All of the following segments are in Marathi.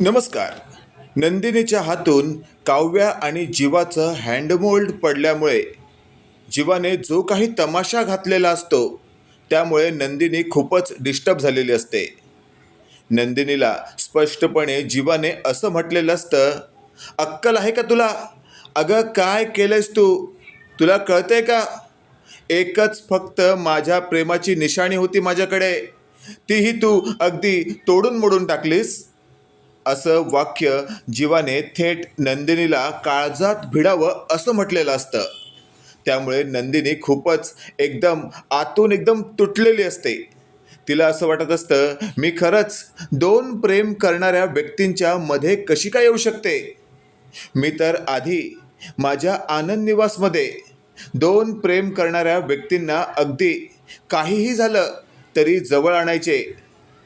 नमस्कार. नंदिनीच्या हातून काव्या आणि जीवाचं हँडमोल्ड पडल्यामुळे जीवाने जो काही तमाशा घातलेला असतो त्यामुळे नंदिनी खूपच डिस्टर्ब झालेली असते. नंदिनीला स्पष्टपणे जीवाने असं म्हटलेलं असतं अक्कल आहे का तुला? अगं काय केलंयस तू? तुला कळतंय का? एकच फक्त माझ्या प्रेमाची निशाणी होती माझ्याकडे. तीही तू अगदी तोडून मोडून टाकलीस. असं वाक्य जीवाने थेट नंदिनीला काळजात भिडावं असं म्हटलेलं असतं. त्यामुळे नंदिनी खूपच एकदम आतून एकदम तुटलेली असते. तिला असं वाटत असतं मी खरंच दोन प्रेम करणाऱ्या व्यक्तींच्या मध्ये कशी काय येऊ शकते? मी तर आधी माझ्या आनंद निवासमध्ये दोन प्रेम करणाऱ्या व्यक्तींना अगदी काहीही झालं तरी जवळ आणायचे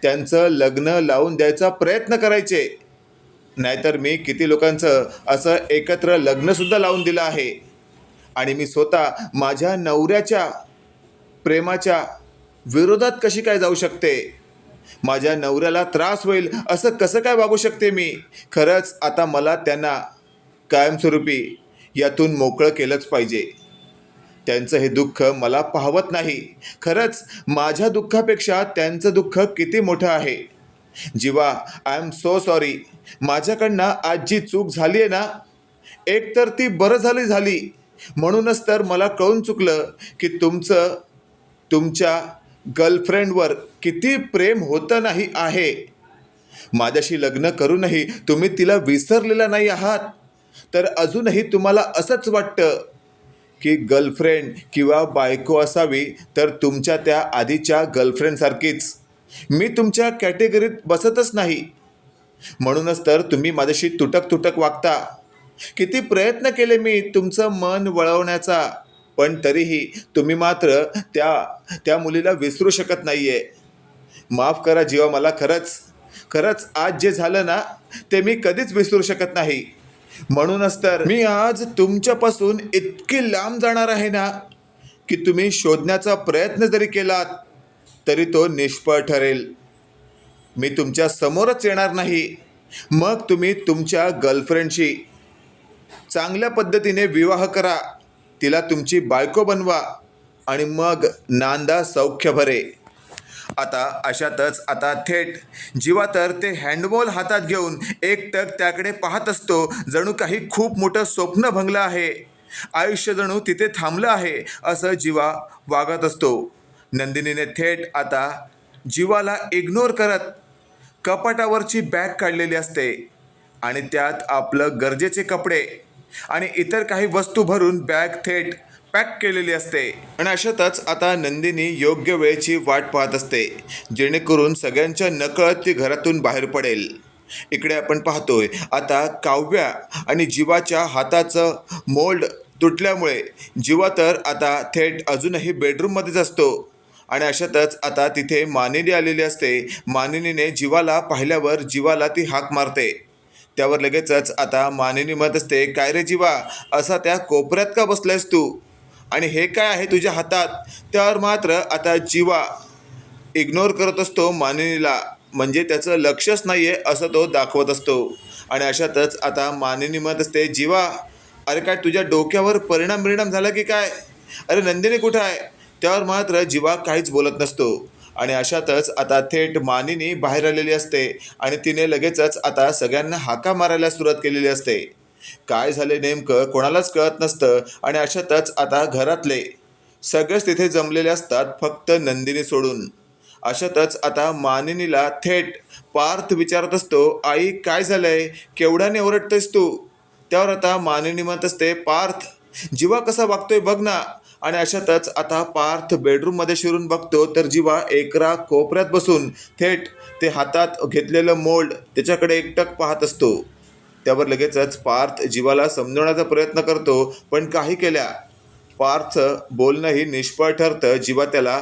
त्यांचं लग्न लावून द्यायचा प्रयत्न करायचे. नाहीतर मी किती लोकांचं असं एकत्र लग्नसुद्धा लावून दिलं आहे. आणि मी स्वतः माझ्या नवऱ्याच्या प्रेमाच्या विरोधात कशी काय जाऊ शकते? माझ्या नवऱ्याला त्रास होईल असं कसं काय वागू शकते मी? खरंच आता मला त्यांना कायमस्वरूपी यातून मोकळं केलंच पाहिजे. त्यांचं हे दुःख मला पाहवत नाही. खरंच माझ्या दुःखापेक्षा त्यांचं दुःख किती मोठं आहे. Jeeva I am so sorry माझ्याकडनं आज जी चूक झाली आहे ना एक तर ती बरं झाली झाली. म्हणूनच तर मला कळून चुकलं की तुमचं तुमच्या गर्लफ्रेंडवर किती प्रेम होतं नाही आहे. माझ्याशी लग्न करूनही तुम्ही तिला विसरलेला नाही आहात. तर अजूनही तुम्हाला असंच वाटतं. की गर्लफ्रेंड किंवा बायको असावी तर तुमच्या त्या आधीच्या गर्लफ्रेंडसारखीच मी तुमच्या कॅटेगरीत बसतच नाही. म्हणूनच तर तुम्ही माझ्याशी तुटक तुटक वागता. किती प्रयत्न केले मी तुमचं मन वळवण्याचा पण तरीही तुम्ही मात्र त्या त्या मुलीला विसरू शकत नाही आहे माफ करा जीवा मला खरंच. खरंच आज जे झालं ना ते मी कधीच विसरू शकत नाही. म्हणूनच तर मी आज तुमच्यापासून इतकी लांब जाणार आहे ना की तुम्ही शोधण्याचा प्रयत्न जरी केलात तरी तो निष्फळ ठरेल. मी तुमच्या समोरच येणार नाही. मग तुम्ही तुमच्या गर्लफ्रेंडशी चांगल्या पद्धतीने विवाह करा. तिला तुमची बायको बनवा आणि मग नांदा सौख्य भरे. आता अशातच आता थेट जीवा तर ते हँडबॉल हातात घेऊन एकटक त्याकडे पाहत असतो जणू काही खूप मोठं स्वप्न भंगलं आहे. आयुष्य जणू तिथे थांबलं आहे असं जीवा वागत असतो. नंदिनीने थेट आता जीवाला इग्नोर करत कपाटावरची बॅग काढलेली असते आणि त्यात आपलं गरजेचे कपडे आणि इतर काही वस्तू भरून बॅग थेट पॅक केलेली असते. आणि अशातच आता नंदिनी योग्य वेळेची वाट पाहत असते जेणेकरून सगळ्यांच्या नकळत ती घरातून बाहेर पडेल. इकडे आपण पाहतोय आता काव्या आणि जीवाच्या हाताचं मोल्ड तुटल्यामुळे जीवा तर आता थेट अजूनही बेडरूममध्येच असतो. आणि अशातच आता तिथे मानिनी आलेली असते. मानिनीने जीवाला पाहिल्यावर जीवाला ती हाक मारते. त्यावर लगेचच आता मानिनी म्हणत असते काय रे जीवा असा त्या कोपऱ्यात का बसलायस तू? आणि हे काय आहे तुझ्या हातात? त्यावर मात्र आता जीवा इग्नोर करत असतो मानिनीला. म्हणजे त्याचं लक्षच नाही आहे असं तो दाखवत असतो. आणि अशातच आता मानिनी म्हणत असते जीवा अरे काय तुझ्या डोक्यावर परिणाम परिणाम झाला की काय? अरे नंदिनी कुठं आहे? त्यावर मात्र जीवा काहीच बोलत नसतो. आणि अशातच आता थेट मानिनी बाहेर आलेली असते. आणि तिने लगेचच आता सगळ्यांना हाका मारायला सुरुवात केलेली असते. काय झाले नेमकं कोणालाच कळत नसतं. आणि अशातच आता घरातले सगळेच तिथे जमलेले असतात फक्त नंदिनी सोडून. अशातच आता मानिनीला थेट पार्थ विचारत असतो आई काय झालंय? केवढ्याने ओरडतेस तू? त्यावर आता मानिनी म्हणत असते पार्थ जीवा कसा वागतोय बघ ना. आणि अशातच आता पार्थ बेडरूममध्ये शिरून बघतो तर जीवा एकरा कोपऱ्यात बसून थेट ते हातात घेतलेलं मोल्ड त्याच्याकडे एकटक पाहत असतो. त्यावर लगेचच पार्थ जीवाला समजवण्याचा प्रयत्न करतो पण काही केल्या पार्थचं बोलणंही निष्फळ ठरतं जीवा त्याला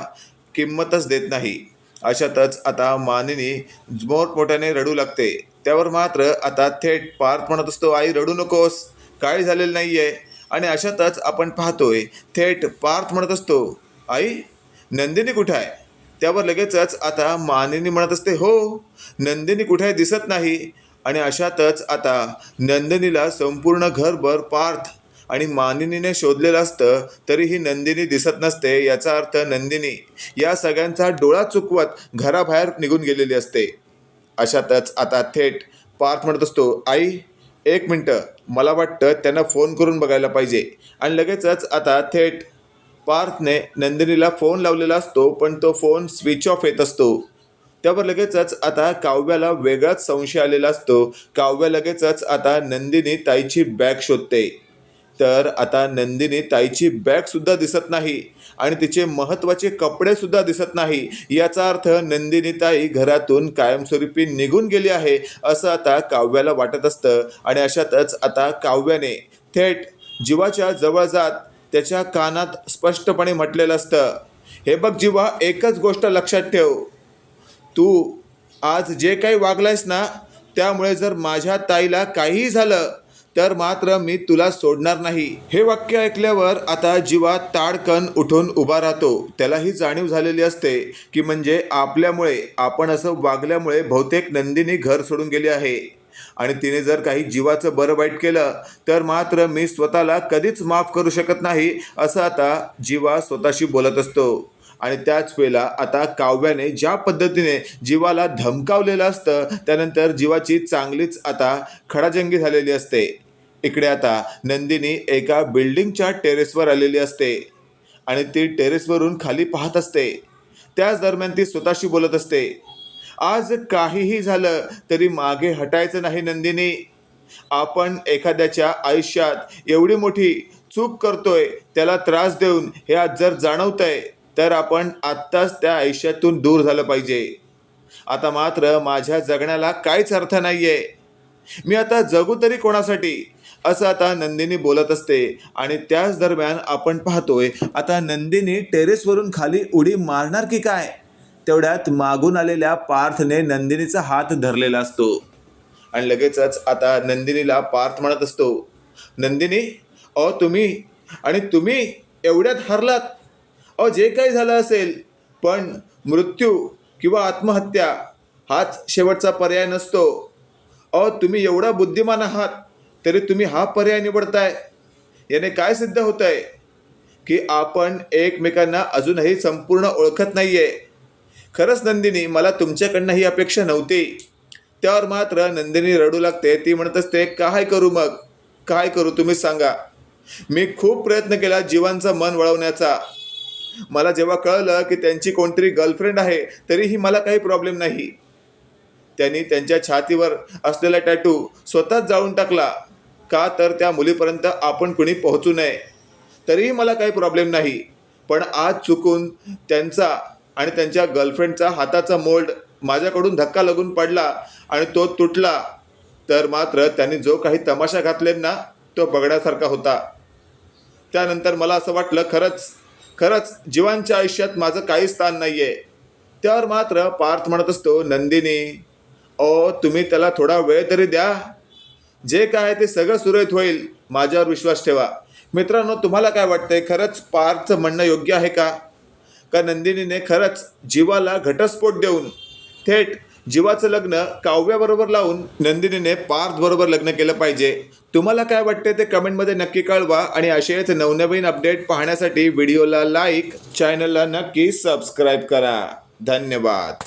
किंमतच देत नाही. अशातच आता मानिनी मोठमोठ्याने रडू लागते. त्यावर मात्र आता थेट पार्थ म्हणत असतो आई रडू नकोस काय झालेलं नाही आहे आणि अशातच आपण पाहतोय थेट पार्थ म्हणत असतो आई नंदिनी कुठं आहे? त्यावर लगेचच आता मानिनी म्हणत असते हो नंदिनी कुठे आहे दिसत नाही. आणि अशातच आता नंदिनीला संपूर्ण घरभर पार्थ आणि मानिनीने शोधलेलं असतं तरीही नंदिनी दिसत नसते याचा अर्थ नंदिनी या सगळ्यांचा डोळा चुकवत घराबाहेर निघून गेलेली असते. अशातच आता थेट पार्थ म्हणत असतो आई एक मिनटं मला वाटतं त्यांना फोन करून बघायला पाहिजे. आणि लगेचच आता थेट पार्थने नंदिनीला फोन लावलेला असतो पण तो फोन स्विच ऑफ येत असतो. त्यावर लगेचच आता काव्याला वेगळाच संशय आलेला असतो. काव्या लगेचच आता नंदिनी ताईची बॅग शोधते. तर आता नंदिनी ताईची बॅगसुद्धा दिसत नाही. आणि तिचे महत्त्वाचे कपडेसुद्धा दिसत नाही. याचा अर्थ नंदिनी ताई घरातून कायमस्वरूपी निघून गेली आहे असं आता काव्याला वाटत असतं. आणि अशातच आता काव्याने थेट जीवाच्या जवळ जात त्याच्या कानात स्पष्टपणे म्हटलेलं असतं. हे बघ जीवा एकच गोष्ट लक्षात ठेव. तू आज जे काही वागलायस ना त्यामुळे जर माझ्या ताईला काहीही झालं तर मात्र मी तुला सोडणार नाही. हे वाक्य ऐकल्यावर आता जीवा ताडकन उठून उभा राहतो. त्याला ही जाणीव झालेली असते की म्हणजे आपल्यामुळे आपण असं वागल्यामुळे बहुतेक नंदिनी घर सोडून गेली आहे. आणि तिने जर काही जीवाचं बरं वाईट केलं तर मात्र मी स्वतःला कधीच माफ करू शकत नाही असं आता जीवा स्वतःशी बोलत असतो. आणि त्याच वेळेला आता काव्याने ज्या पद्धतीने जीवाला धमकावलेलं असतं त्यानंतर जीवाची चांगलीच आता खडाजंगी झालेली असते. इकडे आता नंदिनी एका बिल्डिंगच्या टेरेसवर आलेली असते आणि ती टेरेसवरून खाली पाहत असते. त्याच दरम्यान ती स्वतःशी बोलत असते. आज काहीही झालं तरी मागे हटायचं नाही नंदिनी. आपण एखाद्याच्या आयुष्यात एवढी मोठी चूक करतोय त्याला त्रास देऊन हे आज जर जाणवतंय तर आपण आत्ताच त्या आयुष्यातून दूर झालं पाहिजे. आता मात्र माझ्या जगण्याला काहीच अर्थ नाही आहे मी आता जगू तरी कोणासाठी? असं आता नंदिनी बोलत असते आणि त्याच दरम्यान आपण पाहतोय आता नंदिनी टेरेसवरून खाली उडी मारणार की काय? तेवढ्यात मागून आलेल्या पार्थने नंदिनीचा हात धरलेला असतो. आणि लगेचच आता नंदिनीला पार्थ म्हणत असतो नंदिनी अ तुम्ही? आणि तुम्ही एवढ्यात हरलात? अहो जे काही झालं असेल पण मृत्यू किंवा आत्महत्या हाच शेवटचा पर्याय नसतो. अहो तुम्ही एवढा बुद्धिमान आहात तरी तुम्ही हा पर्याय निवडताय. याने काय सिद्ध होत आहे की आपण एकमेकांना अजूनही संपूर्ण ओळखत नाही आहे खरंच नंदिनी मला तुमच्याकडनं ही अपेक्षा नव्हती. त्यावर मात्र नंदिनी रडू लागते. ती म्हणत असते काय करू मग? काय करू? तुम्हीच सांगा. मी खूप प्रयत्न केला जीवांचं मन वळवण्याचा. मला जेव्हा कळलं की त्यांची कोणतरी गर्लफ्रेंड आहे तरीही मला काही प्रॉब्लेम नाही. त्यांनी त्यांच्या छातीवर असलेला टॅटू स्वतःच जाळून टाकला. का तर त्या मुलीपर्यंत आपण कुणी पोहोचू नये तरीही मला काही प्रॉब्लेम नाही. पण आज चुकून त्यांचा आणि त्यांच्या गर्लफ्रेंडचा हाताचा मोल्ड माझ्याकडून धक्का लागून पडला आणि तो तुटला तर मात्र त्यांनी जो काही तमाशा घातले ना तो बघण्यासारखा होता. त्यानंतर मला असं वाटलं खरंच खरंच जीवांच्या आयुष्यात माझं काही स्थान नाही आहे त्यावर मात्र पार्थ म्हणत असतो नंदिनी ओ तुम्ही त्याला थोडा वेळ तरी द्या. जे काय ते सगळं सुरळीत होईल. माझ्यावर विश्वास ठेवा. मित्रांनो तुम्हाला काय वाटतंय? खरंच पार्थचं म्हणणं योग्य आहे का? का नंदिनीने खरंच जीवाला घटस्फोट देऊन थेट जीवाचं लग्न काव्याबरोबर लावून नंदिनीने पार्थ बरोबर लग्न केलं पाहिजे. तुम्हाला काय वाटते ते कमेंटमध्ये नक्की कळवा आणि असेच नवनवीन अपडेट पाहण्यासाठी व्हिडिओला लाईक चॅनलला नक्की सबस्क्राईब करा. धन्यवाद.